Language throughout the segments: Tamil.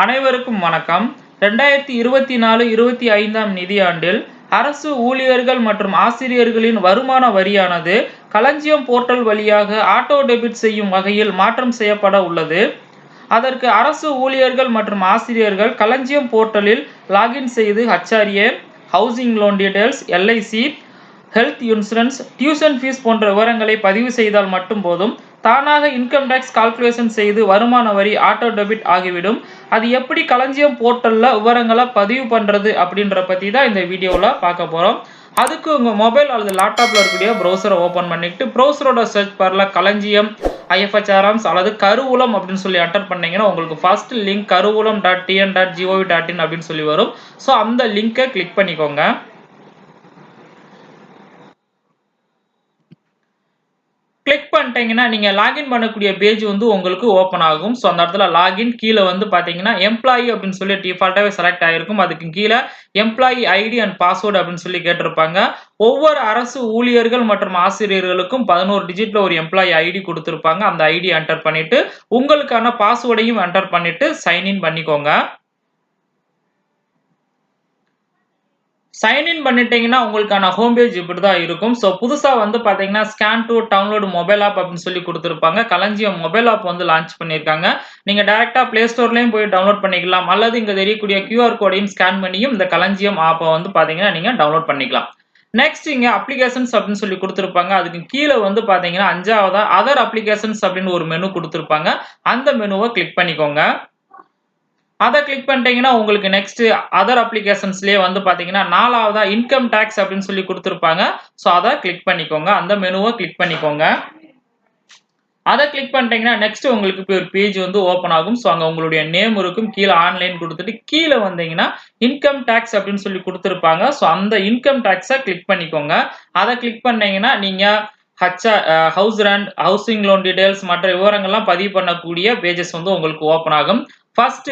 அனைவருக்கும் வணக்கம். ரெண்டாயிரத்தி இருபத்தி நாலு இருபத்தி ஐந்தாம் நிதியாண்டில் அரசு ஊழியர்கள் மற்றும் ஆசிரியர்களின் வருமான வரியானது களஞ்சியம் போர்ட்டல் வழியாக ஆட்டோ டெபிட் செய்யும் வகையில் மாற்றம் செய்யப்பட உள்ளது. அதற்கு அரசு ஊழியர்கள் மற்றும் ஆசிரியர்கள் களஞ்சியம் போர்ட்டலில் லாகின் செய்து HRA housing loan details LIC health insurance tuition fees போன்ற விவரங்களை பதிவு செய்தால் மட்டும் போதும். தானாக இன்கம் டேக்ஸ் கால்குலேஷன் செய்து வருமான வரி ஆட்டோ டெபிட் ஆகிவிடும். அது எப்படி களஞ்சியம் போர்ட்டலில் விவரங்களை பதிவு பண்ணுறது அப்படின்ற பற்றி தான் இந்த வீடியோவில் பார்க்க போகிறோம் அதுக்கு உங்கள் மொபைல் அல்லது லேப்டாப்பில் இருக்கக்கூடிய ப்ரௌசரை ஓப்பன் பண்ணிக்கிட்டு ப்ரௌசரோட சர்ச் பாரில் களஞ்சியம் ஐஎஃப்ஹெச்ஆர்எம்ஸ் அல்லது கருவூலம் அப்படின்னு சொல்லி அட்டர் பண்ணிங்கன்னா உங்களுக்கு first link Karuvoolam dot TN dot GOV dot in அப்படின்னு சொல்லி வரும். ஸோ அந்த லிங்கை கிளிக் பண்ணிக்கோங்க. கிளிக் பண்ணிட்டீங்கன்னா நீங்கள் லாகின் பண்ணக்கூடிய பேஜ் வந்து உங்களுக்கு ஓப்பன் ஆகும். ஸோ அந்த இடத்துல லாகின் கீழே வந்து பார்த்தீங்கன்னா எம்ப்ளாயி அப்படின்னு சொல்லி டிஃபால்ட்டாகவே செலக்ட் ஆகிருக்கும் அதுக்கு கீழே எம்ப்ளாயி ஐடி அண்ட் பாஸ்வேர்டு அப்படின்னு சொல்லி கேட்டிருப்பாங்க. ஒவ்வொரு அரசு ஊழியர்கள் மற்றும் ஆசிரியர்களுக்கும் பதினோரு டிஜிட்டில் ஒரு எம்ப்ளாயி ஐடி கொடுத்துருப்பாங்க. அந்த ஐடி என்டர் பண்ணிவிட்டு உங்களுக்கான பாஸ்வேர்டையும் என்டர் பண்ணிவிட்டு சைன்இன் பண்ணிக்கோங்க. சைன்இன் பண்ணிட்டீங்கன்னா உங்களுக்கான ஹோம் பேஜ் இப்படி தான் இருக்கும். ஸோ புதுசாக வந்து பார்த்தீங்கன்னா scan to download mobile app அப்படின்னு சொல்லி கொடுத்துருப்பாங்க. களஞ்சியம் மொபைல் ஆப் வந்து லான்ச் பண்ணியிருக்காங்க. நீங்கள் டேரெக்டாக ப்ளே ஸ்டோர்லேயும் போய் டவுன்லோட் பண்ணிக்கலாம். அல்லது இங்கே தெரியக்கூடிய கியூஆர் கோடையும் ஸ்கேன் பண்ணியும் இந்த களஞ்சியம் ஆப்பை வந்து பார்த்தீங்கன்னா நீங்கள் டவுன்லோட் பண்ணிக்கலாம். நெக்ஸ்ட் இங்கே அப்ளிகேஷன்ஸ் அப்படின்னு சொல்லி கொடுத்துருப்பாங்க. அதுக்கு கீழே வந்து பார்த்தீங்கன்னா அஞ்சாவதா அதர் அப்ளிகேஷன்ஸ் அப்படின்னு ஒரு மெனு கொடுத்துருப்பாங்க. அந்த மெனுவை கிளிக் பண்ணிக்கோங்க. அதை கிளிக் பண்ணிட்டீங்கன்னா உங்களுக்கு நெக்ஸ்ட் அதர் அப்ளிகேஷன்ஸ்லேயே வந்து பார்த்தீங்கன்னா நாலாவதா இன்கம் டேக்ஸ் அப்படின்னு சொல்லி கொடுத்துருப்பாங்க. ஸோ அதை கிளிக் பண்ணிக்கோங்க. அந்த மெனுவை கிளிக் பண்ணிக்கோங்க. அதை கிளிக் பண்ணிட்டீங்கன்னா நெக்ஸ்ட் உங்களுக்கு இப்போ ஒரு பேஜ் வந்து ஓப்பன் ஆகும். ஸோ அங்கே உங்களுடைய நேம் இருக்கும். கீழே ஆன்லைன் கொடுத்துட்டு கீழே வந்தீங்கன்னா இன்கம் டேக்ஸ் அப்படின்னு சொல்லி கொடுத்துருப்பாங்க. ஸோ அந்த இன்கம் டேக்ஸை கிளிக் பண்ணிக்கோங்க. அதை கிளிக் பண்ணீங்கன்னா நீங்கள் ஹச்சா house rent housing loan details மற்ற விவரங்கள்லாம் பதிவு பண்ணக்கூடிய பேஜஸ் வந்து உங்களுக்கு ஓப்பன் ஆகும். ஃபர்ஸ்ட்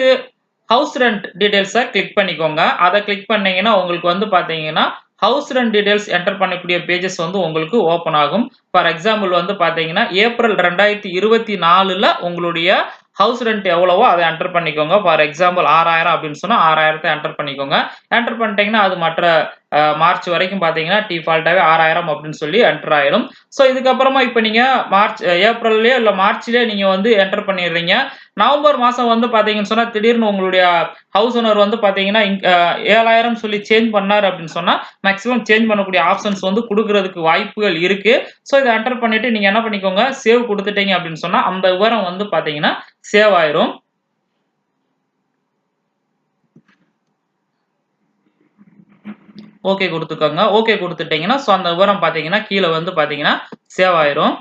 ஹவுஸ் ரெண்ட் டீடைல்ஸை கிளிக் பண்ணிக்கோங்க. அதை கிளிக் பண்ணீங்கன்னா உங்களுக்கு வந்து பார்த்தீங்கன்னா ஹவுஸ் ரெண்ட் டீடைல்ஸ் என்டர் பண்ணக்கூடிய பேஜஸ் வந்து உங்களுக்கு ஓப்பன் ஆகும். ஃபார் எக்ஸாம்பிள் வந்து பார்த்தீங்கன்னா ஏப்ரல் ரெண்டாயிரத்தி இருபத்தி நாலில் உங்களுடைய ஹவுஸ் ரெண்ட் எவ்வளவோ அதை என்டர் பண்ணிக்கோங்க. ஃபார் எக்ஸாம்பிள் ஆறாயிரம் அப்படின்னு சொன்னால் ஆறாயிரத்தை என்டர் பண்ணிக்கோங்க. என்டர் பண்ணிட்டீங்கன்னா அது மற்ற மார்ச் வரைக்கும் பார்த்தீங்கன்னா டிஃபால்ட்டாகவே ஆறாயிரம் அப்படின்னு சொல்லி என்டர் ஆயிடும். ஸோ இதுக்கப்புறமா இப்போ நீங்கள் மார்ச் ஏப்ரல்லையோ இல்லை மார்ச்லேயே நீங்கள் வந்து என்டர் பண்ணிடுறீங்க. நவம்பர் மாதம் வந்து பார்த்தீங்கன்னு சொன்னால் திடீர்னு உங்களுடைய ஹவுஸ் ஓனர் வந்து பார்த்தீங்கன்னா ஏழாயிரம் சொல்லி சேஞ்ச் பண்ணார் அப்படின்னு சொன்னால் மேக்ஸிமம் சேஞ்ச் பண்ணக்கூடிய ஆப்ஷன்ஸ் வந்து கொடுக்கறதுக்கு வாய்ப்புகள் இருக்குது ஸோ இதை என்டர் பண்ணிவிட்டு நீங்கள் என்ன பண்ணிக்கோங்க சேவ் கொடுத்துட்டீங்க அப்படின்னு சொன்னால் அந்த விவரம் வந்து பார்த்தீங்கன்னா சேவ் ஆயிரும். ஓகே கொடுத்துக்கோங்க. ஓகே கொடுத்துட்டீங்கன்னா ஸோ அந்த விவரம் பார்த்தீங்கன்னா கீழே வந்து பார்த்தீங்கன்னா சேவ் ஆயிரும்.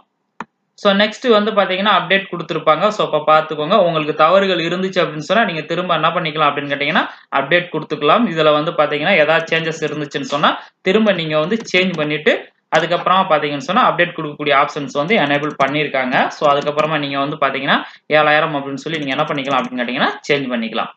ஸோ நெக்ஸ்ட் வந்து பார்த்தீங்கன்னா அப்டேட் கொடுத்துருப்பாங்க. ஸோ அப்போ பார்த்துக்கோங்க உங்களுக்கு தவறுகள் இருந்துச்சு அப்படின்னு சொன்னால் நீங்கள் திரும்ப என்ன பண்ணிக்கலாம் அப்படின்னு கேட்டிங்கன்னா அப்டேட் கொடுத்துக்கலாம். இதில் வந்து பார்த்தீங்கன்னா ஏதாவது சேஞ்சஸ் இருந்துச்சுன்னு சொன்னால் திரும்ப நீங்கள் வந்து சேஞ்ச் பண்ணிவிட்டு அதுக்கப்புறமா பார்த்தீங்கன்னு சொன்னால் அப்டேட் கொடுக்கக்கூடிய ஆப்ஷன்ஸ் வந்து எனேபிள் பண்ணியிருக்காங்க ஸோ அதுக்கப்புறமா நீங்கள் வந்து பார்த்தீங்கன்னா ஏழாயிரம் அப்படின்னு சொல்லி நீங்கள் என்ன பண்ணிக்கலாம் அப்படின்னு கேட்டிங்கன்னா சேஞ்ச் பண்ணிக்கலாம்.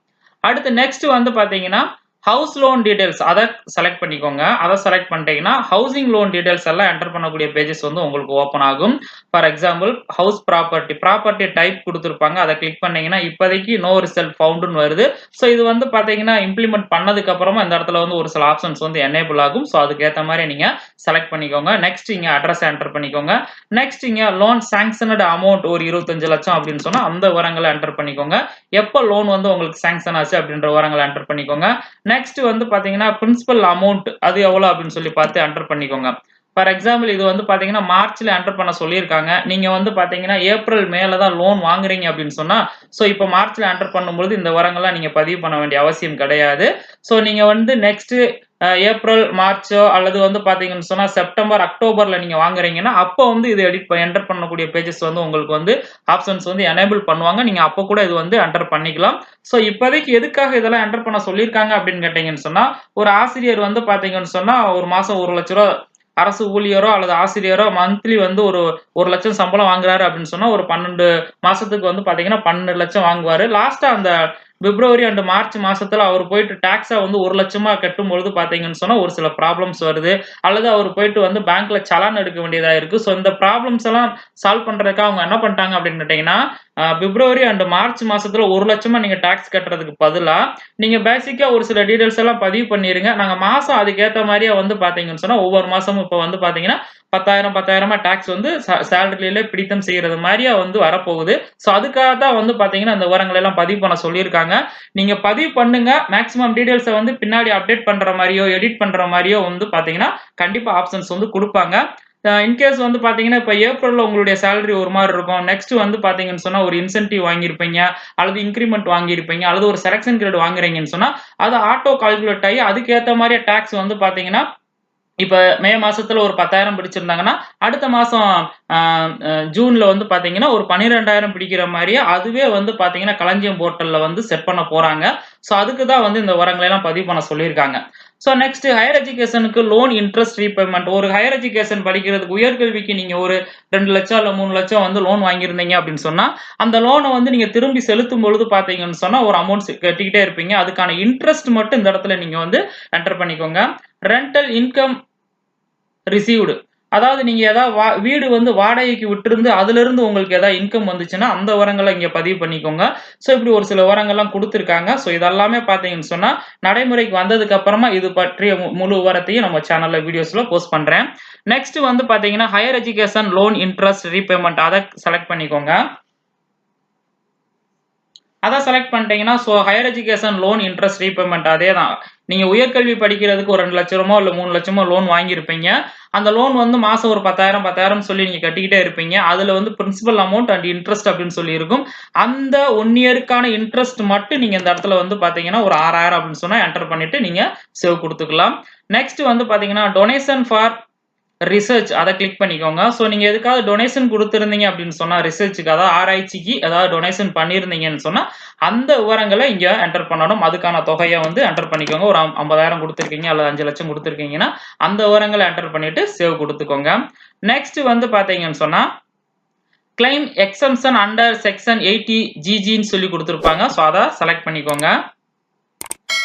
அடுத்து நெக்ஸ்ட் வந்து பார்த்தீங்கன்னா ஹவுஸ் லோன் டீடைல்ஸ் அதை செலக்ட் பண்ணிக்கோங்க. அதை செலக்ட் பண்ணிட்டீங்கன்னா ஹவுசிங் லோன் டீடைல்ஸ் எல்லாம் என்டர் பண்ணக்கூடிய பேஜஸ் வந்து உங்களுக்கு ஓப்பன் ஆகும். For example house property property type கொடுத்துருப்பாங்க. அதை கிளிக் பண்ணீங்கன்னா இப்போதைக்கு நோ ரிசல்ட் ஃபவுண்டுன்னு வருது. ஸோ இது வந்து பார்த்தீங்கன்னா இம்ப்ளிமெண்ட் பண்ணதுக்கு அப்புறமா இந்த இடத்துல வந்து ஒரு சில ஆப்ஷன்ஸ் வந்து எனேபிள் ஆகும். ஸோ அதுக்கேற்ற மாதிரி நீங்கள் செலக்ட் பண்ணிக்கோங்க. நெக்ஸ்ட் இங்கே அட்ரஸ் என்டர் பண்ணிக்கோங்க. நெக்ஸ்ட் இங்கே லோன் சாங்ஷனடு அமௌண்ட் ஒரு இருபத்தஞ்சு லட்சம் அப்படின்னு சொன்னால் அந்த விவரங்களை என்டர் பண்ணிக்கோங்க. எப்போ லோன் வந்து உங்களுக்கு சாங்ஷன் ஆச்சு அப்படின்ற விவரங்களை என்டர் பண்ணிக்கோங்க. நெக்ஸ்ட் வந்து பார்த்தீங்கன்னா பிரின்சிபல் அமௌண்ட் அது எவ்வளோ அப்படின்னு சொல்லி பார்த்து என்டர் பண்ணிக்கோங்க. ஃபார் எக்ஸாம்பிள் இது வந்து பார்த்தீங்கன்னா மார்ச்சில் என்டர் பண்ண சொல்லியிருக்காங்க. நீங்கள் வந்து பார்த்தீங்கன்னா ஏப்ரல் மேலே தான் லோன் வாங்குறீங்க அப்படின்னு சொன்னால் ஸோ இப்போ மார்ச்சில் என்டர் பண்ணும்போது இந்த வரங்கள்லாம் நீங்கள் பதிவு பண்ண வேண்டிய அவசியம் கிடையாது. ஸோ நீங்கள் வந்து நெக்ஸ்ட்டு ஏப்ரல் மார்ச்சோ அல்லது வந்து பார்த்தீங்கன்னு சொன்னால் செப்டம்பர் அக்டோபரில் நீங்கள் வாங்குறீங்கன்னா அப்போ வந்து இது எடிட் என்டர் பண்ணக்கூடிய பேஜஸ் வந்து உங்களுக்கு வந்து ஆப்ஷன்ஸ் வந்து எனேபிள் பண்ணுவாங்க. நீங்கள் அப்போ கூட இது வந்து என்டர் பண்ணிக்கலாம். ஸோ இப்போதைக்கு எதுக்காக இதெல்லாம் என்டர் பண்ண சொல்லியிருக்காங்க அப்படின்னு கேட்டிங்கன்னு சொன்னால் ஒரு ஆசிரியர் வந்து பார்த்தீங்கன்னு சொன்னால் ஒரு மாதம் ஒரு லட்ச ரூபா அரசு ஊழியரோ அல்லது ஆசிரியரோ மந்த்லி வந்து ஒரு ஒரு லட்சம் சம்பளம் வாங்குறாரு அப்படின்னு சொன்னா ஒரு பன்னெண்டு மாசத்துக்கு வந்து பாத்தீங்கன்னா பன்னெண்டு லட்சம் வாங்குவாரு. லாஸ்டா அந்த பிப்ரவரி அண்ட் மார்ச் மாசத்துல அவர் போயிட்டு டாக்ஸா வந்து ஒரு லட்சமா கட்டும் பொழுது பாத்தீங்கன்னு சொன்னா ஒரு சில ப்ராப்ளம்ஸ் வருது. அல்லது அவர் போயிட்டு வந்து பேங்க்ல சலான் எடுக்க வேண்டியதா இருக்கு. ஸோ இந்த ப்ராப்ளம்ஸ் எல்லாம் சால்வ் பண்றதுக்காக அவங்க என்ன பண்ணிட்டாங்க அப்படின்னு கேட்டீங்கன்னா பிப்ரவரி அண்ட் மார்ச் மாசத்துல ஒரு லட்சமா நீங்க டாக்ஸ் கட்டுறதுக்கு பதிலா நீங்க பேசிக்கா ஒரு சில டீடைல்ஸ் எல்லாம் பதிவு பண்ணிருங்க. நாங்க மாசம் அதுக்கேற்ற மாதிரியே வந்து பாத்தீங்கன்னு சொன்னா ஒவ்வொரு மாசமும் இப்ப வந்து பாத்தீங்கன்னா பத்தாயிரம் பத்தாயிரமா டாக்ஸ் வந்து சேலரியில பிடித்தம் செய்யறது மாதிரியா வந்து வரப்போகுது. ஸோ அதுக்காக தான் வந்து பாத்தீங்கன்னா அந்த விவரங்கள் எல்லாம் பதிவு பண்ண சொல்லியிருக்காங்க. நீங்க பதிவு பண்ணுங்க. மேக்ஸிமம் டீடைல்ஸை வந்து பின்னாடி அப்டேட் பண்ற மாதிரியோ எடிட் பண்ற மாதிரியோ வந்து பாத்தீங்கன்னா கண்டிப்பா ஆப்ஷன்ஸ் வந்து கொடுப்பாங்க. இன்கேஸ் வந்து பாத்தீங்கன்னா இப்போ ஏப்ரல்ல உங்களுடைய சேலரி ஒரு மாதிரி இருக்கும். நெக்ஸ்ட் வந்து பாத்தீங்கன்னு சொன்னா ஒரு இன்சென்டிவ் வாங்கியிருப்பீங்க. அல்லது இன்க்ரிமெண்ட் வாங்கியிருப்பீங்க. அல்லது ஒரு செலக்ஷன் கிரேட் வாங்குறீங்கன்னு சொன்னா அது ஆட்டோ கால்குலேட் ஆகி அதுக்கேற்ற மாதிரி டாக்ஸ் வந்து பாத்தீங்கன்னா இப்போ மே மாசத்துல ஒரு பத்தாயிரம் பிடிச்சிருந்தாங்கன்னா அடுத்த மாசம் ஜூன்ல வந்து பாத்தீங்கன்னா ஒரு பன்னிரெண்டாயிரம் பிடிக்கிற மாதிரியே அதுவே வந்து பாத்தீங்கன்னா களஞ்சியம் போர்ட்டல்ல வந்து செட் பண்ண போறாங்க. ஸோ அதுக்கு தான் வந்து இந்த உரங்களை எல்லாம் பதிவு பண்ண சொல்லியிருக்காங்க. ஸோ நெக்ஸ்ட் ஹையர் எஜுகேஷனுக்கு லோன் இன்ட்ரெஸ்ட் ரீபேமெண்ட் ஒரு ஹையர் எஜுகேஷன் படிக்கிறதுக்கு உயர்கல்விக்கு நீங்க ஒரு ரெண்டு லட்சம் இல்ல மூணு லட்சம் வந்து லோன் வாங்கியிருந்தீங்க அப்படின்னு சொன்னா அந்த லோனை வந்து நீங்க திரும்பி செலுத்தும் பொழுது பாத்தீங்கன்னு சொன்னா ஒரு அமௌண்ட் கட்டிக்கிட்டே இருப்பீங்க. அதுக்கான இன்ட்ரெஸ்ட் மட்டும் இந்த இடத்துல நீங்க வந்து என்டர் பண்ணிக்கோங்க. ரெண்டல் இன்கம் ரிசீவ்டு அதாவது நீங்க ஏதாவது வா- வீடு வந்து வாடகைக்கு விட்டுருந்து அதுல இருந்து உங்களுக்கு ஏதாவது இன்கம் வந்துச்சுன்னா அந்த உரங்களை இங்க பதிவு பண்ணிக்கோங்க. ஸோ இப்படி ஒரு சில உரங்கள்லாம் கொடுத்துருக்காங்க. ஸோ இதெல்லாமே பார்த்தீங்கன்னு சொன்னா நடைமுறைக்கு வந்ததுக்கு அப்புறமா இது பற்றிய மு- முழு உரத்தையும் நம்ம சேனல்ல வீடியோஸ்ல போஸ்ட் பண்றேன். நெக்ஸ்ட் வந்து பாத்தீங்கன்னா higher education loan interest repayment அதை செலக்ட் பண்ணிக்கோங்க. அதை செலக்ட் பண்ணிட்டீங்கன்னா so higher education loan interest repayment அதே தான் நீங்கள் உயர்கல்வி படிக்கிறதுக்கு ஒரு ரெண்டு லட்சமோ இல்லை மூணு லட்சமோ லோன் வாங்கியிருப்பீங்க. அந்த லோன் வந்து மாதம் ஒரு பத்தாயிரம் பத்தாயிரம் சொல்லி நீங்கள் கட்டிக்கிட்டே இருப்பீங்க. அதில் வந்து பிரின்சிபல் அமௌண்ட் அண்ட் இன்ட்ரெஸ்ட் அப்படின்னு சொல்லி இருக்கும். அந்த ஒன் இயருக்கான இன்ட்ரெஸ்ட் மட்டும் நீங்கள் இந்த இடத்துல வந்து பார்த்தீங்கன்னா ஒரு ஆறாயிரம் அப்படின்னு சொன்னால் என்டர் பண்ணிட்டு நீங்கள் சேவ் கொடுத்துக்கலாம். நெக்ஸ்ட் வந்து பார்த்தீங்கன்னா டொனேஷன் ஃபார் ரிசர்ச் அதை கிளிக் பண்ணிக்கோங்க. ஸோ நீங்கள் எதுக்காவது டொனேஷன் கொடுத்துருந்தீங்க அப்படின்னு சொன்னால் ரிசர்ச்சுக்கு அதாவது ஆராய்ச்சிக்கு ஏதாவது டொனேஷன் பண்ணியிருந்தீங்கன்னு சொன்னால் அந்த விவரங்களை இங்கே என்டர் பண்ணணும். அதுக்கான தொகையை வந்து என்டர் பண்ணிக்கோங்க. ஒரு ஐம்பதாயிரம் கொடுத்துருக்கீங்க அல்லது அஞ்சு லட்சம் கொடுத்துருக்கீங்கன்னா அந்த விவரங்களை என்டர் பண்ணிவிட்டு சேவ் கொடுத்துக்கோங்க. நெக்ஸ்ட் வந்து பார்த்தீங்கன்னு சொன்னால் claim exemption under section eighty ஜிஜின்னு சொல்லி கொடுத்துருப்பாங்க. ஸோ அதை செலக்ட் பண்ணிக்கோங்க.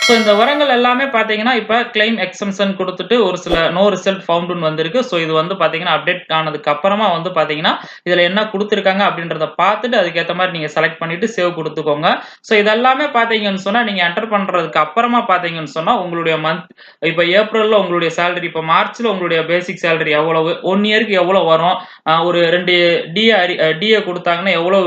ஸோ இந்த உரங்கள் எல்லாமே பார்த்தீங்கன்னா இப்போ கிளைம் எக்ஸம்ஷன் கொடுத்துட்டு ஒரு சில நோ ரிசல்ட் ஃபவுண்டுன்னு வந்திருக்கு. ஸோ இது வந்து பார்த்தீங்கன்னா அப்டேட் ஆனதுக்கு அப்புறமா வந்து பார்த்தீங்கன்னா இதில் என்ன கொடுத்துருக்காங்க அப்படின்றத பார்த்துட்டு அதுக்கேற்ற மாதிரி நீங்கள் செலக்ட் பண்ணிட்டு சேவ் கொடுத்துக்கோங்க. ஸோ இதெல்லாமே பார்த்தீங்கன்னு சொன்னால் நீங்கள் என்டர் பண்ணுறதுக்கு அப்புறமா பார்த்தீங்கன்னு சொன்னால் உங்களுடைய மந்த் இப்போ ஏப்ரலில் உங்களுடைய சேலரி இப்போ மார்ச்சில் உங்களுடைய பேசிக் சேலரி எவ்வளவு ஒன் இயருக்கு எவ்வளோ வரும்? ஒரு ரெண்டு டிஏ டிஏ கொடுத்தாங்கன்னா எவ்வளோ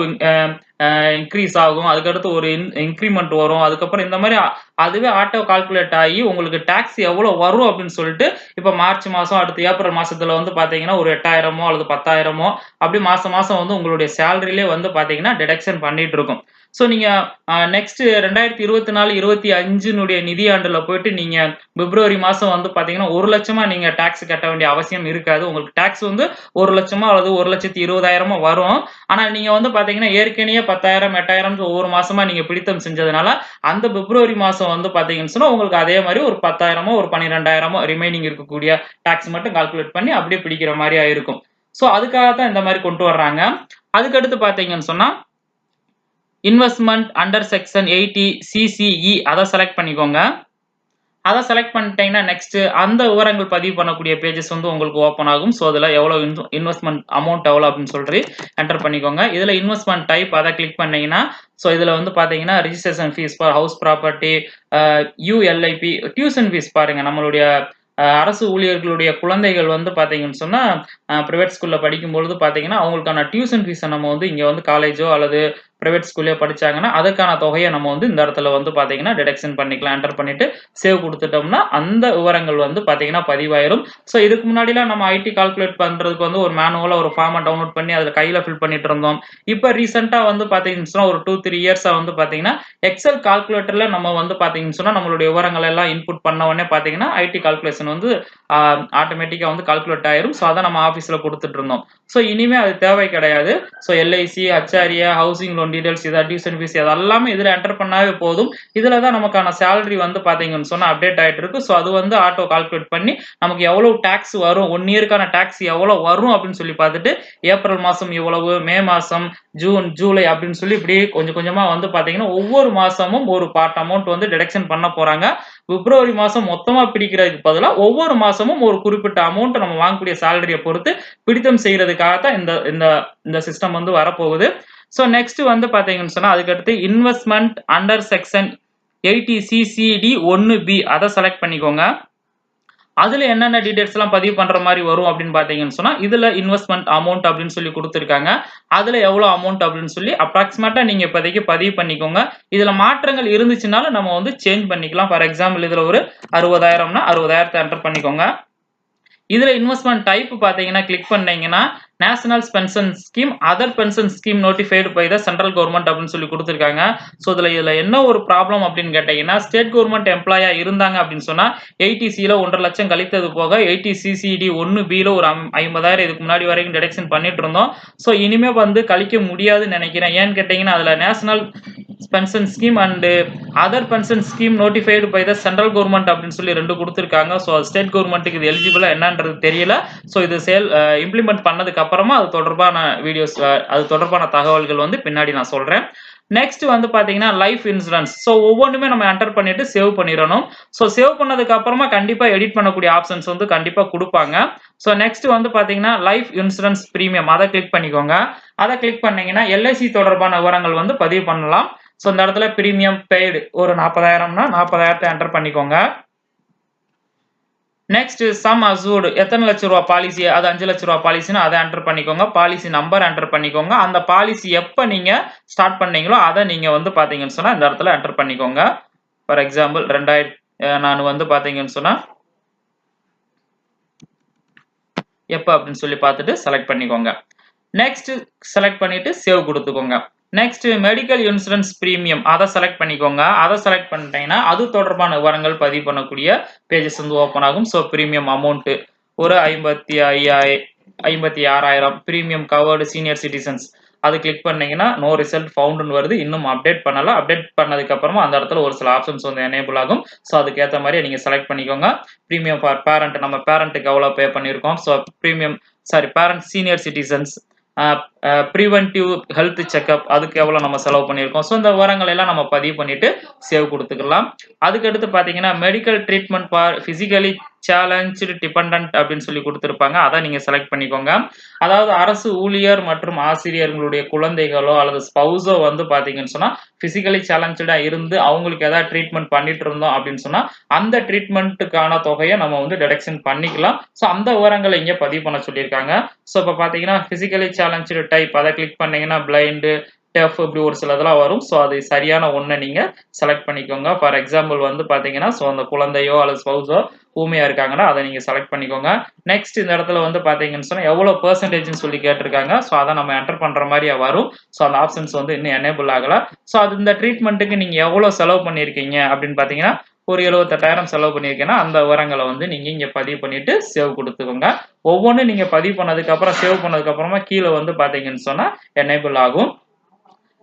இன்க்ரீஸ் ஆகும். அதுக்கடுத்து ஒரு இன்க்ரிமெண்ட் வரும். அதுக்கப்புறம் இந்த மாதிரி அதுவே ஆட்டோ கால்குலேட் ஆகி உங்களுக்கு டாக்ஸ் எவ்வளோ வரும் அப்படின்னு சொல்லிட்டு இப்போ மார்ச் மாதம் அடுத்து ஏப்ரல் மாதத்தில் வந்து பார்த்தீங்கன்னா ஒரு எட்டாயிரமோ அல்லது பத்தாயிரமோ அப்படி மாதம் மாதம் வந்து உங்களுடைய சேலரியிலே வந்து பார்த்தீங்கன்னா டிடக்ஷன் பண்ணிட்டு இருக்கும். ஸோ நீங்கள் நெக்ஸ்ட் ரெண்டாயிரத்தி இருபத்தி நாலு இருபத்தி அஞ்சுனுடைய நிதியாண்டில் போயிட்டு நீங்கள் பிப்ரவரி மாதம் வந்து பார்த்தீங்கன்னா ஒரு லட்சமாக நீங்கள் டேக்ஸ் கட்ட வேண்டிய அவசியம் இருக்காது. உங்களுக்கு டேக்ஸ் வந்து ஒரு லட்சமா அல்லது ஒரு லட்சத்தி இருபதாயிரமோ வரும். ஆனால் நீங்கள் வந்து பார்த்தீங்கன்னா ஏற்கனவே பத்தாயிரம் எட்டாயிரம் ஒவ்வொரு மாதமாக நீங்கள் பிடித்தம் செஞ்சதுனால அந்த பிப்ரவரி மாதம் வந்து பார்த்தீங்கன்னு சொன்னால் உங்களுக்கு அதே மாதிரி ஒரு பத்தாயிரமோ ஒரு பன்னிரெண்டாயிரமோ ரிமைனிங் இருக்கக்கூடிய டேக்ஸ் மட்டும் கால்குலேட் பண்ணி அப்படியே பிடிக்கிற மாதிரியா இருக்கும். ஸோ அதுக்காக தான் இந்த மாதிரி கொண்டு வர்றாங்க. அதுக்கடுத்து பார்த்தீங்கன்னு சொன்னால் investment under section eighty CCE அதை செலக்ட் பண்ணிக்கோங்க. அதை செலக்ட் பண்ணிட்டீங்கன்னா நெக்ஸ்ட் அந்த விவரங்கள் பதிவு பண்ணக்கூடிய பேஜஸ் வந்து உங்களுக்கு ஓப்பன் ஆகும். ஸோ அதில் எவ்வளோ இன்வெஸ்ட்மெண்ட் அமௌண்ட் எவ்வளோ அப்படின்னு சொல்லிட்டு என்டர் பண்ணிக்கோங்க. இதில் இன்வெஸ்ட்மெண்ட் டைப் அதை கிளிக் பண்ணீங்கன்னா ஸோ இதில் வந்து பார்த்தீங்கன்னா registration fees for house property ULIP tuition fees பாருங்கள் நம்மளுடைய uh, அரசு ஊழியர்களுடைய குழந்தைகள் வந்து பார்த்தீங்கன்னு சொன்னால் uh, ப்ரைவேட் ஸ்கூலில் படிக்கும்பொழுது பார்த்தீங்கன்னா அவங்களுக்கான டியூஷன் ஃபீஸை நம்ம வந்து இங்கே வந்து காலேஜோ அல்லது ப்ரைவேட் ஸ்கூல்லேயே படிச்சாங்கன்னா அதுக்கான தொகையை நம்ம வந்து இந்த இடத்துல வந்து பார்த்தீங்கன்னா டிடக்ஷன் பண்ணிக்கலாம் என்டர் பண்ணிட்டு சேவ் கொடுத்துட்டோம்னா அந்த விவரங்கள் வந்து பார்த்தீங்கன்னா பதிவாயிரும். ஸோ இதுக்கு முன்னாடிலாம் நம்ம ஐடி கால்குலேட் பண்ணுறதுக்கு வந்து ஒரு மேனுவலாக ஒரு ஃபார்மை டவுன்லோட் பண்ணி அதில் கையில் ஃபில் பண்ணிட்டு இருந்தோம். இப்போ ரீசெண்டாக வந்து பார்த்தீங்கன்னா ஒரு டூ த்ரீ இயர்ஸாக வந்து பார்த்தீங்கன்னா எக்ஸல் கால்குலேட்டரில் நம்ம வந்து பார்த்தீங்கன்னு சொன்னால் நம்மளுடைய விவரங்கள் எல்லாம் இன்புட் பண்ண உடனே பார்த்தீங்கன்னா ஐடி கால்குலேஷன் வந்து ஆட்டோமேட்டிக்காக வந்து கால்குலேட் ஆயிரும். ஸோ அதை நம்ம ஆஃபீஸில் கொடுத்துட்டு இருந்தோம். ஸோ இனிமேல் அது தேவை கிடையாது. ஸோ எல்ஐசி ஹச்ஆரியா ஹவுசிங் லோன் டீடைல்ஸ் இது டியூஷன் ஃபீஸ் அதெல்லாமே இதில் என்டர் பண்ணாவே போதும். இதில் தான் நமக்கான சேலரி வந்து பார்த்தீங்கன்னு சொன்னால் அப்டேட் ஆகிட்டு இருக்கு ஸோ அது வந்து ஆட்டோ கால்குலேட் பண்ணி நமக்கு எவ்வளோ டேக்ஸ் வரும் ஒன் இயருக்கான டேக்ஸ் எவ்வளோ வரும் அப்படின்னு சொல்லி பார்த்துட்டு ஏப்ரல் மாதம் இவ்வளவு மே மாதம் ஜூன் ஜூலை அப்படின்னு சொல்லி இப்படி கொஞ்சம் கொஞ்சமாக வந்து பார்த்தீங்கன்னா ஒவ்வொரு மாதமும் ஒரு பார்ட் அமௌண்ட் வந்து டிடக்ஷன் பண்ண போகிறாங்க பிப்ரவரி மாதம் மொத்தமாக பிடிக்கிறதுக்கு பதிலாக ஒவ்வொரு மாதமும் ஒரு குறிப்பிட்ட அமௌண்ட் நம்ம வாங்கக்கூடிய சேலரியை பொறுத்து பிடித்தம் செய்கிறதுக்காக தான் இந்த இந்த இந்த சிஸ்டம் வந்து வரப்போகுது. ஸோ நெக்ஸ்ட் வந்து பார்த்தீங்கன்னு சொன்னால் அதுக்கடுத்து investment under section eighty CCD ஒன்று பி அதை செலக்ட் பண்ணிக்கோங்க. அதில் என்னென்ன டீடைல்ஸ் பதிவு பண்ணுற மாதிரி வரும் அப்படின்னு பார்த்தீங்கன்னு சொன்னால் இதில் இன்வெஸ்ட்மெண்ட் அமௌண்ட் அப்படின்னு சொல்லி கொடுத்துருக்காங்க. அதில் எவ்வளோ அமௌண்ட் அப்படின்னு சொல்லி அப்ராக்சிமேட்டாக நீங்கள் இப்போதைக்கு பதிவு பண்ணிக்கோங்க. இதில் மாற்றங்கள் இருந்துச்சுனாலும் நம்ம வந்து சேஞ்ச் பண்ணிக்கலாம். ஃபார் எக்ஸாம்பிள் இதில் ஒரு அறுபதாயிரம்னா அறுபதாயிரத்தை என்டர் பண்ணிக்கோங்க. இதில் இன்வெஸ்ட்மெண்ட் டைப் பார்த்தீங்கன்னா கிளிக் பண்ணீங்கன்னா national pension scheme other pension scheme notified by the central government அப்படின்னு சொல்லி கொடுத்துருக்காங்க. ஸோ இதில் இதில் என்ன ஒரு ப்ராப்ளம் அப்படின்னு கேட்டிங்கன்னா ஸ்டேட் கவர்மெண்ட் எம்ப்ளாயா இருந்தாங்க அப்படின்னு சொன்னால் எயிட்டிசியில் ஒன்றரை லட்சம் கழித்தது போக எயிட்டி சிசிடி ஒன்று பியில் ஒரு ஐம்பதாயிரம் இதுக்கு முன்னாடி வரைக்கும் டிடெக்ஷன் பண்ணிட்டு இருந்தோம். ஸோ இனிமேல் வந்து கழிக்க முடியாதுன்னு நினைக்கிறேன். ஏன்னு கேட்டிங்கன்னா அதில் national pension scheme and other pension scheme notified by the central government அப்படின்னு சொல்லி ரெண்டு கொடுத்துருக்காங்க. ஸோ ஸ்டேட் கவர்மெண்ட்டுக்கு இது எலிஜிபிளாக என்னன்றது தெரியல. ஸோ இது சேல் இம்ப்ளிமெண்ட் பண்ணதுக்கு அப்புறமா அது தொடர்பான வீடியோஸ் அது தொடர்பான தகவல்கள் வந்து பின்னாடி நான் சொல்கிறேன் நெக்ஸ்ட் வந்து பார்த்தீங்கன்னா லைஃப் இன்சூரன்ஸ் ஸோ ஒவ்வொன்றுமே நம்ம என்டர் பண்ணிட்டு சேவ் பண்ணிடணும். ஸோ சேவ் பண்ணதுக்கு அப்புறமா எடிட் பண்ணக்கூடிய ஆப்ஷன்ஸ் வந்து கண்டிப்பாக கொடுப்பாங்க. ஸோ நெக்ஸ்ட் வந்து பார்த்தீங்கன்னா லைஃப் இன்சூரன்ஸ் ப்ரீமியம் அதை கிளிக் பண்ணிக்கோங்க. அதை கிளிக் பண்ணீங்கன்னா எல்ஐசி தொடர்பான விவரங்கள் வந்து பதிவு பண்ணலாம். ஸோ இந்த இடத்துல ப்ரீமியம் பெய்டு ஒரு நாற்பதாயிரம்னா நாற்பதாயிரத்தை என்டர் பண்ணிக்கோங்க. நெக்ஸ்ட் சம் அசூர்டு எத்தனை லட்ச ரூபா பாலிசி அது அஞ்சு லட்ச ரூபா பாலிசினா அதை என்டர் பண்ணிக்கோங்க. பாலிசி நம்பர் என்டர் பண்ணிக்கோங்க. அந்த பாலிசி எப்போ நீங்கள் ஸ்டார்ட் பண்ணீங்களோ அதை நீங்கள் வந்து பார்த்தீங்கன்னு சொன்னால் இந்த இடத்துல என்டர் பண்ணிக்கோங்க. ஃபார் எக்ஸாம்பிள் ரெண்டாயிரத்தி நான் வந்து பார்த்தீங்கன்னு சொன்னால் எப்போ அப்படின்னு சொல்லி பார்த்துட்டு செலக்ட் பண்ணிக்கோங்க. நெக்ஸ்ட் செலக்ட் பண்ணிட்டு சேவ் கொடுத்துக்கோங்க. நெக்ஸ்ட் மெடிக்கல் இன்சூரன்ஸ் ப்ரீமியம் அதை செலக்ட் பண்ணிக்கோங்க. அதை செலக்ட் பண்ணிட்டீங்கன்னா அது தொடர்பான விவரங்கள் பதிவு பண்ணக்கூடிய பேஜஸ் வந்து ஓப்பன் ஆகும். ஸோ ப்ரீமியம் அமௌண்ட் ஒரு ஐம்பத்தி ஐயாயிரம் ஐம்பத்தி ஆறாயிரம். ப்ரீமியம் கவர்டு சீனியர் சிட்டிசன்ஸ் அது கிளிக் பண்ணீங்கன்னா நோ ரிசல்ட் ஃபவுண்டுன்னு வருது. இன்னும் அப்டேட் பண்ணல. அப்டேட் பண்ணதுக்கு அப்புறமா அந்த இடத்துல ஒரு சில ஆப்ஷன்ஸ் வந்து எனேபிள் ஆகும். ஸோ அதுக்கேற்ற மாதிரி நீங்கள் செலக்ட் பண்ணிக்கோங்க. ப்ரீமியம் ஃபார் பேரண்ட் நம்ம பேரண்ட்டுக்கு எவ்வளோ பே பண்ணியிருக்கோம். So premium sorry parent senior citizens preventive health checkup அதுக்கு எவ்வளோ நம்ம செலவு பண்ணியிருக்கோம். ஸோ இந்த விவரங்கள் எல்லாம் நம்ம பதிவு பண்ணிட்டு சேவ் கொடுத்துக்கலாம். அதுக்கடுத்து பார்த்தீங்கன்னா medical treatment for physically challenge depend அப்படின்னு சொல்லி கொடுத்துருப்பாங்க. அதை நீங்கள் செலக்ட் பண்ணிக்கோங்க. அதாவது அரசு ஊழியர் மற்றும் ஆசிரியர்களுடைய குழந்தைகளோ அல்லது ஸ்பௌஸோ வந்து பார்த்தீங்கன்னு சொன்னால் ஃபிசிக்கலி சேலஞ்சடாக இருந்து அவங்களுக்கு ஏதாவது ட்ரீட்மெண்ட் பண்ணிட்டு இருந்தோம் அப்படின்னு சொன்னால் அந்த ட்ரீட்மெண்ட்டுக்கான தொகையை நம்ம வந்து டிடக்ஷன் பண்ணிக்கலாம். ஸோ அந்த விவரங்களை இங்கே பதிவு பண்ண சொல்லியிருக்காங்க. ஸோ இப்போ பார்த்தீங்கன்னா ஃபிசிக்கலி சேலஞ்சு டைப் அதை கிளிக் பண்ணீங்கன்னா பிளைண்டு டெஃப் இப்படி ஒரு சில இதெல்லாம் வரும். ஸோ அது சரியான ஒன்றை நீங்கள் செலக்ட் பண்ணிக்கோங்க. ஃபார் எக்ஸாம்பிள் வந்து பார்த்தீங்கன்னா ஸோ அந்த குழந்தையோ அல்லது ஸ்பௌஸோ ஊமையாக இருக்காங்கன்னா அதை நீங்கள் செலக்ட் பண்ணிக்கோங்க. நெக்ஸ்ட் இந்த இடத்துல வந்து பார்த்தீங்கன்னு சொன்னால் எவ்வளோ பர்சன்டேஜ்னு சொல்லி கேட்டிருக்காங்க. ஸோ அதை நம்ம என்டர் பண்ணுற மாதிரியே வரும். ஸோ அந்த ஆப்ஷன்ஸ் வந்து இன்னும் எனேபிள் ஆகலை. ஸோ அது இந்த ட்ரீட்மெண்ட்டுக்கு நீங்கள் எவ்வளோ செலவு பண்ணியிருக்கீங்க அப்படின்னு பார்த்தீங்கன்னா ஒரு எழுபத்தெட்டாயிரம் செலவு பண்ணியிருக்கேன்னா அந்த விவரங்களை வந்து நீங்கள் இங்கே பதிவு பண்ணிவிட்டு சேவ் கொடுத்துக்கோங்க. ஒவ்வொன்றும் நீங்கள் பதிவு பண்ணதுக்கப்புறம் சேவ் பண்ணதுக்கப்புறமா கீழே வந்து பார்த்தீங்கன்னு சொன்னால் எனேபிள் ஆகும்.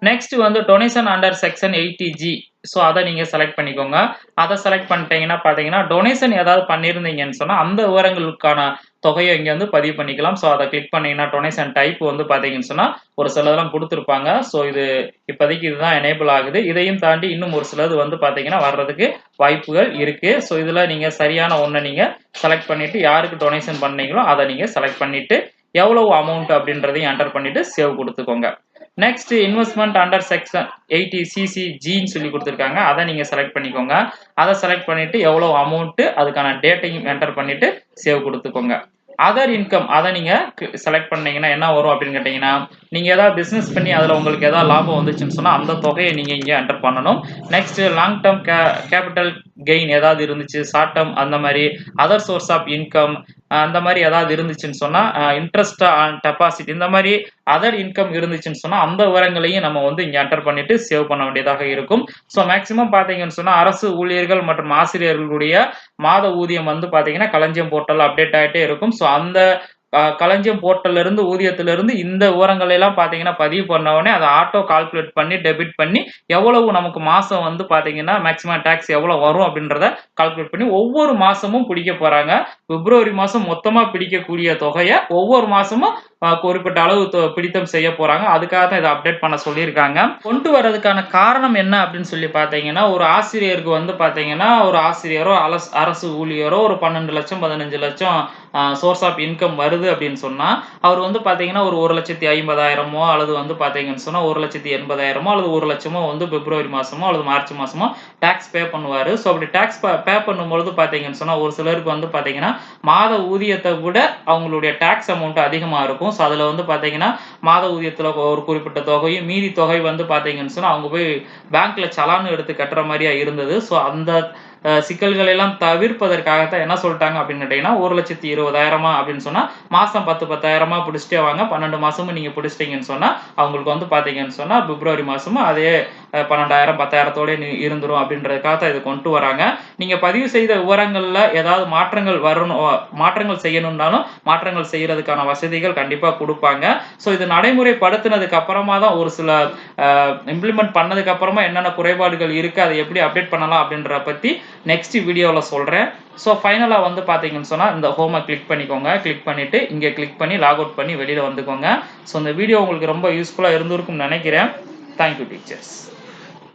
நெக்ஸ்ட் வந்து donation under section eighty G so அதை நீங்கள் செலக்ட் பண்ணிக்கோங்க. அதை செலக்ட் பண்ணிட்டீங்கன்னா பார்த்தீங்கன்னா டொனேஷன் ஏதாவது பண்ணியிருந்தீங்கன்னு சொன்னால் அந்த விவரங்களுக்கான தொகையை இங்கே வந்து பதிவு பண்ணிக்கலாம். ஸோ அதை கிளிக் பண்ணிங்கன்னா டொனேஷன் டைப் வந்து பார்த்தீங்கன்னு சொன்னால் ஒரு சிலதெல்லாம் கொடுத்துருப்பாங்க. ஸோ இது இப்போதைக்கு இதுதான் எனேபிள் ஆகுது. இதையும் தாண்டி இன்னும் ஒரு சிலது வந்து பார்த்தீங்கன்னா வர்றதுக்கு வாய்ப்புகள் இருக்குது ஸோ இதில் நீங்கள் சரியான ஒன்றை நீங்கள் செலக்ட் பண்ணிவிட்டு யாருக்கு டொனேஷன் பண்ணீங்களோ அதை நீங்கள் செலக்ட் பண்ணிவிட்டு எவ்வளவு அமௌண்ட் அப்படின்றதையும் என்டர் பண்ணிவிட்டு சேவ் கொடுத்துக்கோங்க. Next investment under section eighty CC ஜின்னு சொல்லி கொடுத்துருக்காங்க. அதை நீங்கள் செலக்ட் பண்ணிக்கோங்க. அதை செலக்ட் பண்ணிவிட்டு எவ்வளோ அமௌண்ட்டு அதுக்கான டேட்டையும் என்டர் பண்ணிவிட்டு சேவ் கொடுத்துக்கோங்க. அதர் இன்கம் அதை நீங்கள் செலக்ட் பண்ணீங்கன்னா என்ன வரும் அப்படின்னு கேட்டிங்கன்னா நீங்கள் ஏதாவது பிஸ்னஸ் பண்ணி அதில் உங்களுக்கு ஏதாவது லாபம் வந்துச்சுன்னு சொன்னால் அந்த தொகையை நீங்கள் இங்கே என்டர் பண்ணணும். Next long term K capital gain ஏதாவது இருந்துச்சு ஷார்ட் டேர்ம் அந்த மாதிரி அதர் சோர்ஸ் ஆஃப் இன்கம் அந்த மாதிரி ஏதாவது இருந்துச்சுன்னு சொன்னால் இன்ட்ரெஸ்ட் ஆன் டெபாசிட் இந்த மாதிரி அதர் இன்கம் இருந்துச்சுன்னு சொன்னால் அந்த விவரங்களையும் நம்ம வந்து இங்கே என்டர் பண்ணிட்டு சேவ் பண்ண வேண்டியதாக இருக்கும். ஸோ மேக்சிமம் பார்த்தீங்கன்னு சொன்னால் அரசு ஊழியர்கள் மற்றும் ஆசிரியர்களுடைய மாத ஊதியம் வந்து பாத்தீங்கன்னா களஞ்சியம் போர்ட்டல் அப்டேட் ஆகிட்டே இருக்கும். ஸோ அந்த களஞ்சியம் போர்ட்டல்ல ஊதியத்திலேருந்து இந்த விவரங்களை எல்லாம் பார்த்தீங்கன்னா, பதிவு பண்ண உடனே அதை ஆட்டோ கால்குலேட் பண்ணி, டெபிட் பண்ணி எவ்வளவு நமக்கு மாதம் வந்து பார்த்தீங்கன்னா, மேக்ஸிமம் டேக்ஸ் எவ்வளோ வரும் அப்படின்றத கால்குலேட் பண்ணி ஒவ்வொரு மாதமும் பிடிக்க போகிறாங்க பிப்ரவரி மாதம் மொத்தமாக பிடிக்கக்கூடிய தொகையை ஒவ்வொரு மாதமும் குறிப்பிட்ட அளவு தொ பிடித்தம் செய்ய போறாங்க. அதுக்காக தான் இதை அப்டேட் பண்ண சொல்லியிருக்காங்க. கொண்டு வரதுக்கான காரணம் என்ன அப்படின்னு சொல்லி பார்த்தீங்கன்னா, ஒரு ஆசிரியருக்கு வந்து பார்த்தீங்கன்னா, ஒரு ஆசிரியரோ, அலஸ் அரசு ஊழியரோ ஒரு பன்னெண்டு லட்சம் பதினஞ்சு லட்சம் சோர்ஸ் ஆஃப் இன்கம் வருது அப்படின்னு சொன்னா, அவர் வந்து பார்த்தீங்கன்னா, ஒரு 1,50,000மோ அல்லது வந்து பார்த்தீங்கன்னு சொன்னா 1,80,000மோ அல்லது ஒரு லட்சமோ வந்து பிப்ரவரி மாசமோ அல்லது மார்ச் மாசமோ டாக்ஸ் பே பண்ணுவார் ஸோ அப்படி டாக்ஸ் பே பண்ணும்பொழுது பார்த்தீங்கன்னு சொன்னா, ஒரு சிலருக்கு வந்து பார்த்தீங்கன்னா, மாத ஊதியத்தை விட அவங்களுடைய டாக்ஸ் அமௌண்ட் அதிகமாக இருக்கும். ஸோ அதுல வந்து பார்த்தீங்கன்னா, மாத ஊதியத்தில் ஒரு குறிப்பிட்ட தொகையும், மீதி தொகை வந்து பார்த்தீங்கன்னு சொன்னால் அவங்க போய் பேங்க்ல சலான் எடுத்து கட்டுற மாதிரியா இருந்தது. ஸோ அந்த சிக்கல்கள் எல்லாம் தவிர்ப்பதற்காகத்தான் என்ன சொல்லிட்டாங்க அப்படின்னு கேட்டீங்கன்னா, 1,20,000 அப்படின்னு சொன்னா, மாசம் 10, 10,000 பிடிச்சிட்டே வாங்க. 12 மாசமும் நீங்க பிடிச்சிட்டீங்கன்னு சொன்னா, அவங்களுக்கு வந்து பார்த்தீங்கன்னு சொன்னா, பிப்ரவரி மாசமும் அதே பன்னெண்டாயிரம் பத்தாயிரத்தோட இருந்துரும் அப்படின்றதுக்காக தான் இது கொண்டு வராங்க. நீங்க பதிவு செய்த விவரங்களில் ஏதாவது மாற்றங்கள் வரணும் மாற்றங்கள் செய்யணும்னாலும், மாற்றங்கள் செய்யறதுக்கான வசதிகள் கண்டிப்பாக கொடுப்பாங்க ஸோ இது நடைமுறைப்படுத்தினதுக்கு அப்புறமா தான் ஒரு சில இம்ப்ளிமெண்ட் பண்ணதுக்கு அப்புறமா என்னென்ன குறைபாடுகள் இருக்கு, அதை எப்படி அப்டேட் பண்ணலாம் அப்படின்றத பற்றி நெக்ஸ்ட் வீடியோவில் சொல்கிறேன் ஸோ ஃபைனலாக வந்து பார்த்தீங்கன்னு சொன்னால் இந்த ஹோமை கிளிக் பண்ணிக்கோங்க. கிளிக் பண்ணிவிட்டு இங்கே கிளிக் பண்ணி லாக் அவுட் பண்ணி வெளியில் வந்துக்கோங்க. ஸோ இந்த வீடியோ உங்களுக்கு ரொம்ப யூஸ்ஃபுல்லாக இருந்திருக்கும்னு நினைக்கிறேன் தேங்க் யூ டீச்சர்ஸ்.